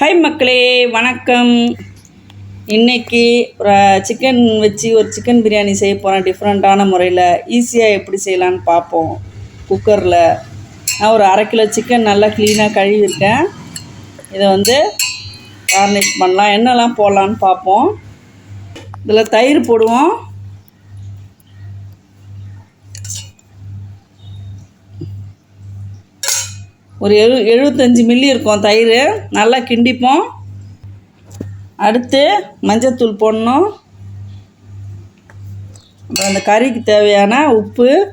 Hi மக்களே வணக்கம். இன்றைக்கி ஒரு சிக்கன் வச்சு ஒரு சிக்கன் பிரியாணி செய்ய போகிறேன் டிஃப்ரெண்ட்டான முறையில். ஈஸியாக எப்படி செய்யலான்னு பார்ப்போம். குக்கரில் நான் ஒரு அரை கிலோ சிக்கன் நல்லா க்ளீனாக கழுவிருக்கேன் இதை வந்து கார்னிஷ் பண்ணலாம். என்னெல்லாம் போடலான்னு பார்ப்போம். இதில் தயிர் போடுவோம். ஒரு எழு எழுபத்தஞ்சி மில்லி இருக்கும் தயிர். நல்லா கிண்டிப்போம். அடுத்து மஞ்சத்தூள் போடணும். அப்புறம் அந்த கறிக்கு தேவையான உப்பு.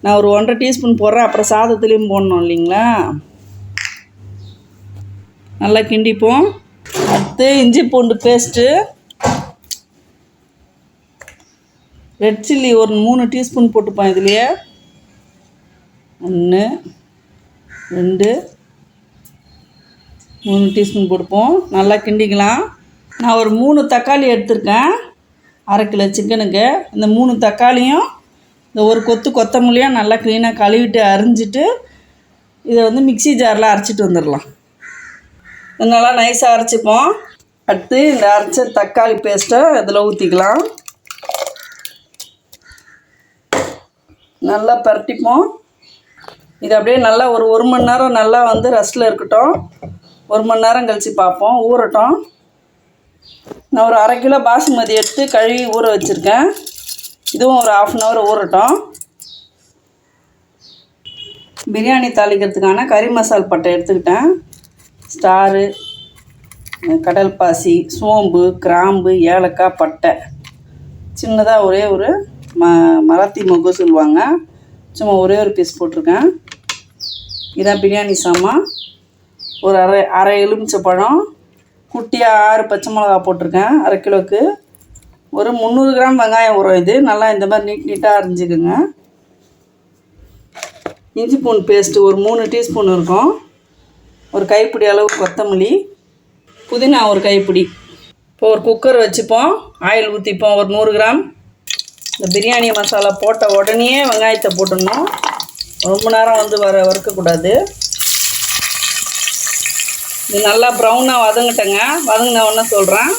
நான் ஒரு ஒன்றரை டீஸ்பூன் போடுறேன். அப்புறம் சாதத்துலேயும் போடணும் இல்லைங்களா? நல்லா கிண்டிப்போம். அடுத்து இஞ்சி பூண்டு பேஸ்ட்டு. ரெட் சில்லி ஒரு மூணு டீஸ்பூன் போட்டுப்போம் இதுலேயே. ஒன்று ரெண்டு. மூணு டீஸ்பூன் கொடுப்போம் நல்லா கிண்டிக்கலாம். நான் ஒரு மூணு தக்காளி எடுத்திருக்கேன். அரை கிலோ சிக்கனுக்கு. இந்த மூணு தக்காளியும் இந்த ஒரு கொத்து கொத்தமல்லியாக நல்லா க்ளீனாக கழுவிட்டு அரிஞ்சிட்டு இதை வந்து மிக்ஸி ஜாரில் அரைச்சிட்டு வந்துடலாம். நல்லா நைஸாக அரைச்சிப்போம். அடுத்து இந்த அரைச்ச தக்காளி பேஸ்ட்டை இதில் ஊற்றிக்கலாம் நல்லா பரட்டிப்போம். இது அப்படியே நல்லா ஒரு ஒரு மணி நேரம் நல்லா வந்து ரெஸ்ட்டில் இருக்கட்டும். ஒரு மணி நேரம் கழித்து பார்ப்போம். ஊறட்டும். நான் ஒரு அரை கிலோ பாசுமதி எடுத்து கழுவி ஊற வச்சுருக்கேன். இதுவும் ஒரு ஆஃப் அன் ஹவர் ஊறட்டும். பிரியாணி தாளிக்கிறதுக்கான கறி மசால் பட்டை எடுத்துக்கிட்டேன். ஸ்டாரு கடல் பாசி சோம்பு கிராம்பு ஏலக்காய் பட்டை. சின்னதாக ஒரே ஒரு ம மராத்தி மொகு சொல்லுவாங்க. சும்மா ஒரே ஒரு பீஸ் போட்டிருக்கேன். இதான் பிரியாணி சாமான் ஒரு அரை அரை எலுமிச்சை பழம் குட்டியாக ஆறு பச்சை மிளகா போட்டிருக்கேன் அரை கிலோவுக்கு ஒரு முந்நூறு கிராம் வெங்காயம் உரம் இது. நல்லா இந்த மாதிரி நீட் நீட்டாக அரிஞ்சிக்குங்க. இஞ்சி பூண்டு பேஸ்ட்டு ஒரு மூணு டீஸ்பூன் இருக்கும். ஒரு கைப்பிடி அளவு கொத்தமல்லி. புதினா ஒரு கைப்பிடி. இப்போ ஒரு குக்கர் வச்சுப்போம். ஆயில் ஊற்றிப்போம் ஒரு நூறு கிராம். இந்த பிரியாணி மசாலா போட்ட உடனே வெங்காயத்தை போட்டுடணும். ரொம்ப நேரம் வந்து வர வறுக்கக்கூடாது. இது நல்லா ப்ரௌனாக வதங்கிட்டேங்க. வதங்கின ஒன்று சொல்கிறேன்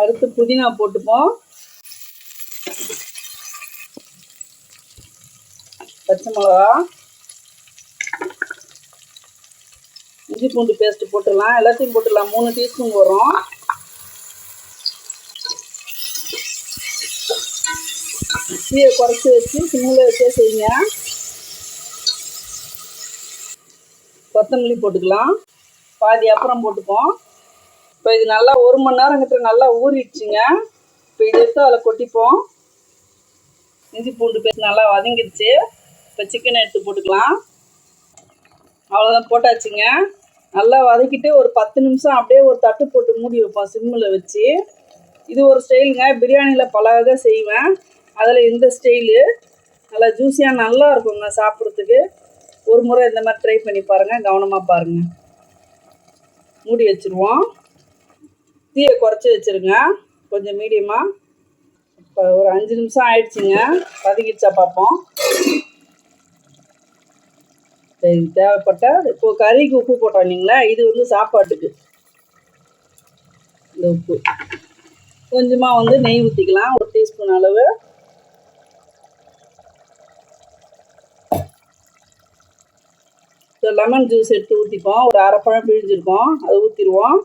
அடுத்து புதினா போட்டுப்போம். பச்சை மிளகா. இஞ்சி பூண்டு பேஸ்ட்டு போட்டுடலாம். எல்லாத்தையும் போட்டுடலாம். மூணு டீஸ்பூன் வரும் தீயை குறைச்சி வச்சு சிம்மில் வச்சே செய்யுங்க. கொத்தமல்லி போட்டுக்கலாம். பாதி அப்புறம் போட்டுப்போம். இப்போ இது நல்லா ஒரு மணி நேரம் கிட்ட நல்லா ஊறிடுச்சுங்க. இப்போ இது எடுத்து அதில் கொட்டிப்போம். இஞ்சி பூண்டு பேஸ்ட் நல்லா வதங்கிடுச்சு. இப்போ சிக்கனை எடுத்து போட்டுக்கலாம். அவ்வளோதான் போட்டாச்சுங்க. நல்லா வதக்கிட்டு ஒரு பத்து நிமிஷம் அப்படியே ஒரு தட்டு போட்டு மூடி வைப்போம் சிம்மில் வச்சு. இது ஒரு ஸ்டைலுங்க. பிரியாணியில் பல வகை செய்வேன். அதில் இந்த ஸ்டைலு நல்லா ஜூஸியாக நல்லா இருக்குங்க சாப்பிட்றதுக்கு. ஒரு முறை இந்த மாதிரி ட்ரை பண்ணி பாருங்கள் கவனமாக பாருங்கள் மூடி வச்சுருவோம். தீயை குறைச்சி வச்சுருங்க. கொஞ்சம் மீடியமாக இப்போ ஒரு அஞ்சு நிமிஷம் ஆயிடுச்சுங்க. பதுகிடுச்சா பார்ப்போம். சரி தேவைப்பட்ட இப்போ கறிக்கு உப்பு போட்டோம் இல்லைங்களா? இது வந்து சாப்பாட்டுக்கு. இந்த உப்பு. கொஞ்சமாக வந்து நெய் ஊற்றிக்கலாம் ஒரு டீஸ்பூன் அளவு. லெமன் ஜூஸ் எடுத்து ஊற்றிப்போம் ஒரு அரைப்பழம் பிழிஞ்சிருக்கோம். அதை ஊற்றிடுவோம்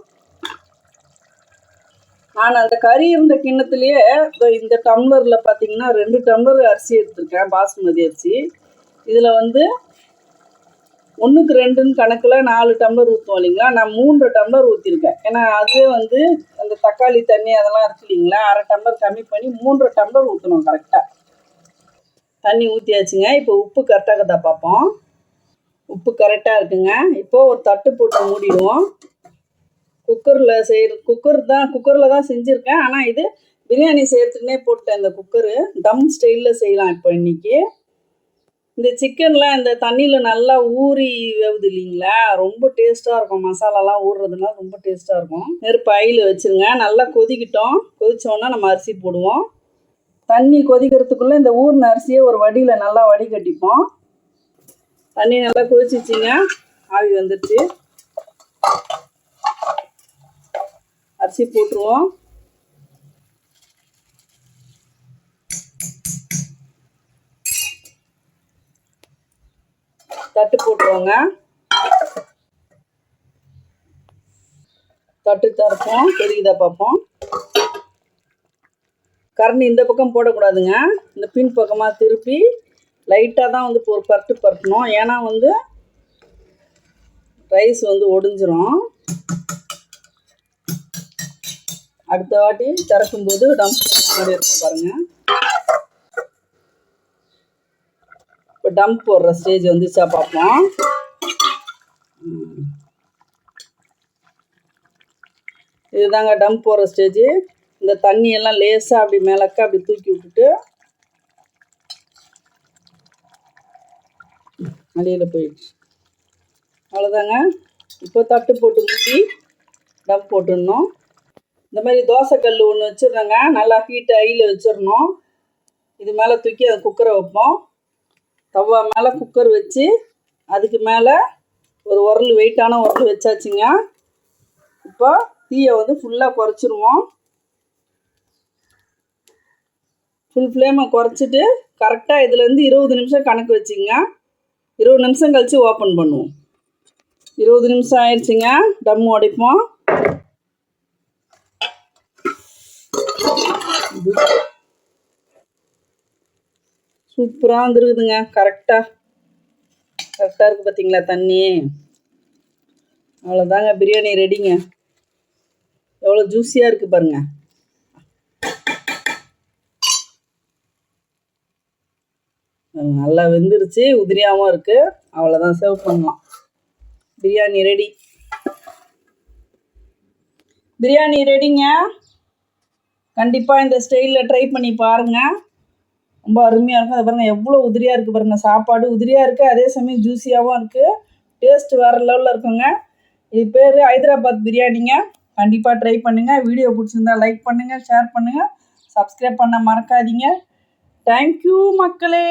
நான் அந்த கறி இருந்த கிண்ணத்துலேயே இந்த டம்ளரில் பார்த்தீங்கன்னா ரெண்டு டம்ளர் அரிசி எடுத்திருக்கேன். பாஸ்மதி அரிசி. இதில் வந்து ஒன்றுக்கு ரெண்டுன்னு கணக்கில் நாலு டம்ளர் ஊற்றுவோம் இல்லைங்களா? நான் மூன்று டம்ளர் ஊற்றிருக்கேன் ஏன்னா அதுவே வந்து அந்த தக்காளி தண்ணி அதெல்லாம் இருக்கு இல்லைங்களா? அரை டம்ளர் கம்மி பண்ணி மூன்று டம்ளர் ஊற்றணும் கரெக்டாக தண்ணி ஊற்றியாச்சுங்க இப்போ உப்பு கரெக்டாக தான் பார்ப்போம். உப்பு கரெக்டாக இருக்குங்க. இப்போது ஒரு தட்டு போட்டு மூடிடுவோம். குக்கரில் செய்கிற குக்கர் தான் குக்கரில் தான் செஞ்சுருக்கேன். ஆனால் இது பிரியாணி செய்கிறதுக்குனே போட்டேன் இந்த குக்கரு டம் ஸ்டைலில் செய்யலாம் இப்போ இன்றைக்கி இந்த சிக்கன்லாம் இந்த தண்ணியில் நல்லா ஊறி வேவுது இல்லைங்களா? ரொம்ப டேஸ்ட்டாக இருக்கும். மசாலாலாம் ஊறுறதுனால ரொம்ப டேஸ்ட்டாக இருக்கும். நெருப்பு அயில் வச்சுருங்க. நல்லா கொதிக்கிட்டோம். கொதித்தோன்னா நம்ம அரிசி போடுவோம். தண்ணி கொதிக்கிறதுக்குள்ளே இந்த ஊர்ன அரிசியை ஒரு வடியில் நல்லா வடிகட்டிப்போம். தண்ணி நல்லா கொதிச்சிச்சிங்க ஆவி வந்துடுச்சு அரிசி போட்டுருவோம். தட்டு போட்டுருவோங்க. தட்டு தரப்போம் தெரியுதா பார்ப்போம். கரண்டி இந்த பக்கம் போடக்கூடாதுங்க. இந்த பின் பக்கமாக திருப்பி லைட்டாக தான் வந்து ஒரு பரட்டு பரட்டணும். ஏன்னா வந்து ரைஸ் வந்து ஒடிஞ்சிரும். அடுத்த வாட்டி திறக்கும்போது டம்ப் மாதிரி இருக்கும் பாருங்கள் இப்போ டம்ப் போடுற ஸ்டேஜ் வந்துச்சா பார்ப்போம் இதுதாங்க டம்ப் போடுற ஸ்டேஜ் இந்த தண்ணியெல்லாம் லேசாக அப்படி மேலக்க அப்படி தூக்கி விட்டுட்டு அடியில் போயிடுச்சு. அவ்வளோதாங்க இப்போ தட்டு போட்டு மூடி டம் போட்டுடணும். இந்த மாதிரி தோசைக்கல் ஒன்று வச்சிடுறேங்க. நல்லா ஹீட் ஐயில் வச்சிடணும். இது மேலே தூக்கி அந்த குக்கரை வைப்போம். தவா மேலே குக்கர் வச்சு அதுக்கு மேலே ஒரு உரல் வெயிட்டான உரல் வச்சாச்சுங்க. இப்போ தீயை வந்து ஃபுல்லாக குறைச்சிருவோம். ஃபுல் ஃப்ளேமை குறைச்சிட்டு கரெக்டாக இதுலேருந்து இருபது நிமிஷம் கணக்கு வச்சுங்க. இருபது நிமிஷம் கழித்து ஓப்பன் பண்ணுவோம். இருபது நிமிஷம் ஆயிடுச்சுங்க. டம் உடைப்போம் சூப்பராக வந்துருக்குதுங்க. கரெக்டாக கரெக்டாக இருக்குது பார்த்தீங்களா தண்ணி? அவ்வளோதாங்க பிரியாணி ரெடிங்க எவ்வளோ ஜூஸியாக இருக்குது பாருங்கள் நல்லா வெந்துருச்சு உதிரியாகவும் இருக்குது அவ்வளோதான் சர்வ் பண்ணலாம். பிரியாணி ரெடி பிரியாணி ரெடிங்க கண்டிப்பாக இந்த ஸ்டைலில் ட்ரை பண்ணி பாருங்கள் ரொம்ப அருமையாக இருக்கும். அதை பாருங்கள் எவ்வளோ உதிரியாக இருக்குது பாருங்கள் சாப்பாடு உதிரியாக இருக்குது அதே சமயம் ஜூஸியாகவும் இருக்குது டேஸ்ட் வேறு லெவலில் இருக்குங்க. இது பேர் ஹைதராபாத் பிரியாணிங்க. கண்டிப்பாக ட்ரை பண்ணுங்கள் வீடியோ பிடிச்சிருந்தா லைக் பண்ணுங்கள் ஷேர் பண்ணுங்கள் சப்ஸ்கிரைப் பண்ண மறக்காதீங்க. தேங்க்யூ மக்களே